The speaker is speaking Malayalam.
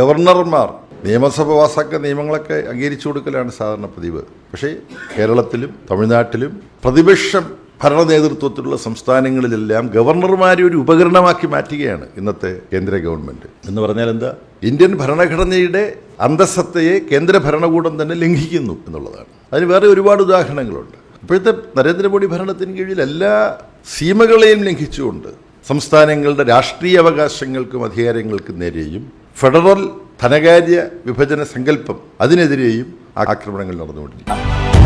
ഗവർണർമാർ നിയമസഭ നിയമങ്ങളൊക്കെ അംഗീകരിച്ചു കൊടുക്കലാണ് സാധാരണ പതിവ്. പക്ഷേ കേരളത്തിലും തമിഴ്നാട്ടിലും പ്രതിപക്ഷം ഭരണ നേതൃത്വത്തിലുള്ള സംസ്ഥാനങ്ങളിലെല്ലാം ഗവർണർമാരെ ഒരു ഉപകരണമാക്കി മാറ്റുകയാണ് ഇന്നത്തെ കേന്ദ്ര ഗവൺമെന്റ്. എന്ന് പറഞ്ഞാൽ എന്താ? ഇന്ത്യൻ ഭരണഘടനയുടെ അന്തസ്സത്തയെ കേന്ദ്ര ഭരണകൂടം തന്നെ ലംഘിക്കുന്നു എന്നുള്ളതാണ്. അതിന് വേറെ ഒരുപാട് ഉദാഹരണങ്ങളുണ്ട്. ഇപ്പോഴത്തെ നരേന്ദ്രമോദി ഭരണത്തിന് കീഴിൽ എല്ലാ സീമകളെയും ലംഘിച്ചുകൊണ്ട് സംസ്ഥാനങ്ങളുടെ രാഷ്ട്രീയ അവകാശങ്ങൾക്കും അധികാരങ്ങൾക്കും നേരെയും ഫെഡറൽ ധനകാര്യ വിഭജന സങ്കല്പം അതിനെതിരെയും ആക്രമണങ്ങൾ നടന്നുകൊണ്ടിരിക്കുന്നു.